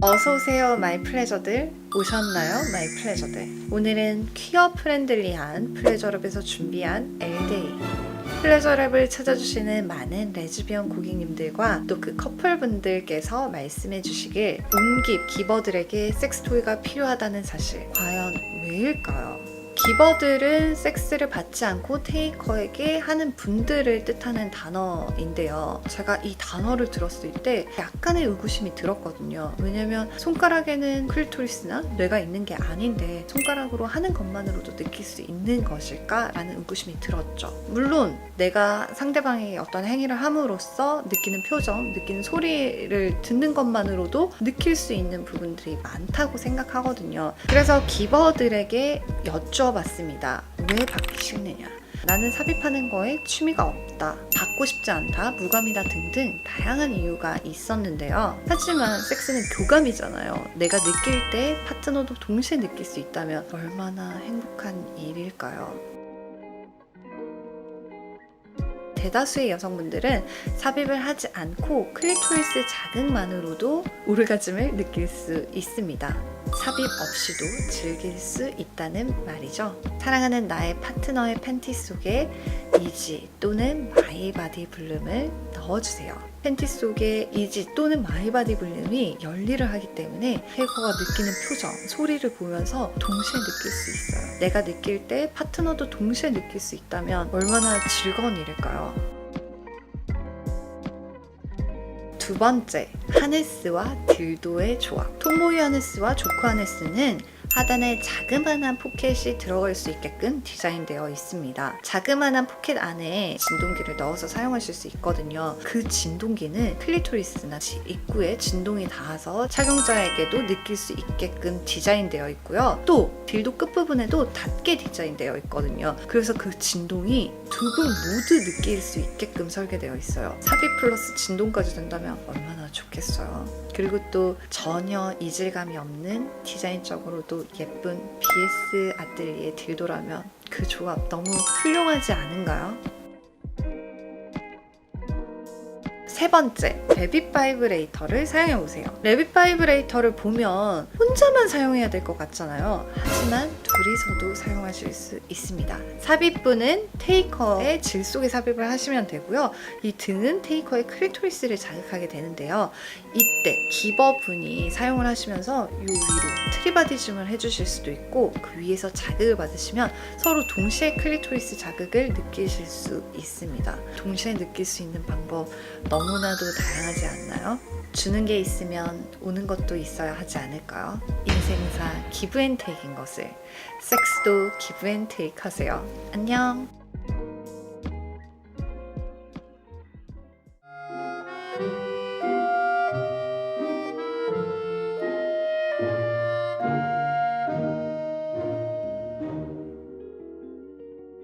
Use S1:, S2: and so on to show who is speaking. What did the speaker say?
S1: 어서오세요 마이 플레저들. 오셨나요 마이 플레저들? 오늘은 퀴어 프렌들리한 플레저랩에서 준비한 엘데이 플레저랩을 찾아주시는 많은 레즈비언 고객님들과 또 그 커플분들께서 말씀해 주시길 온깁 기버들에게 섹스토이가 필요하다는 사실 과연 왜일까요? 기버들은 섹스를 받지 않고 테이커에게 하는 분들을 뜻하는 단어인데요. 제가 이 단어를 들었을 때 약간의 의구심이 들었거든요. 왜냐면 손가락에는 클토리스나 뇌가 있는 게 아닌데 손가락으로 하는 것만으로도 느낄 수 있는 것일까 라는 의구심이 들었죠. 물론 내가 상대방에게 어떤 행위를 함으로써 느끼는 표정, 느끼는 소리를 듣는 것만으로도 느낄 수 있는 부분들이 많다고 생각하거든요. 그래서 기버들에게 여쭤 봤습니다. 왜 받기 싫느냐? 나는 삽입하는 거에 취미가 없다, 받고 싶지 않다, 무감이다 등등 다양한 이유가 있었는데요. 하지만 섹스는 교감이잖아요. 내가 느낄 때 파트너도 동시에 느낄 수 있다면 얼마나 행복한 일일까요? 대다수의 여성분들은 삽입을 하지 않고 클리토리스 자극만으로도 오르가즘을 느낄 수 있습니다. 삽입 없이도 즐길 수 있다는 말이죠. 사랑하는 나의 파트너의 팬티 속에 이지 또는 마이 바디 블룸을 넣어주세요. 팬티 속에 이지 또는 마이바디 블룸이 열일을 하기 때문에 페이커가 느끼는 표정, 소리를 보면서 동시에 느낄 수 있어요. 내가 느낄 때 파트너도 동시에 느낄 수 있다면 얼마나 즐거운 일일까요? 두 번째, 하네스와 딜도의 조합. 톰보이 하네스와 조크 하네스는 하단에 자그마한 포켓이 들어갈 수 있게끔 디자인되어 있습니다. 자그마한 포켓 안에 진동기를 넣어서 사용하실 수 있거든요. 그 진동기는 클리토리스나 입구에 진동이 닿아서 착용자에게도 느낄 수 있게끔 디자인되어 있고요. 또 딜도 끝부분에도 닿게 디자인되어 있거든요. 그래서 그 진동이 두 분 모두 느낄 수 있게끔 설계되어 있어요. 삽입 플러스 진동까지 된다면 얼마나 좋겠어요. 그리고 또 전혀 이질감이 없는 디자인적으로도 예쁜 BS 아뜰리에 딜도라면 그 조합 너무 훌륭하지 않은가요? 세 번째, 레빗 바이브레이터를 사용해 보세요. 레빗 바이브레이터를 보면 혼자만 사용해야 될 것 같잖아요. 하지만 둘이서도 사용하실 수 있습니다. 삽입부는 테이커의 질 속에 삽입을 하시면 되고요. 이 등은 테이커의 클리토리스를 자극하게 되는데요. 이때 기버분이 사용을 하시면서 이 위로 트리바디즘을 해주실 수도 있고 그 위에서 자극을 받으시면 서로 동시에 클리토리스 자극을 느끼실 수 있습니다. 동시에 느낄 수 있는 방법 너무나도 다양하지 않나요? 주는 게 있으면 오는 것도 있어야 하지 않을까요? 인생사 기브앤테이크인 것을 섹스도 기브앤테이크 하세요. 안녕.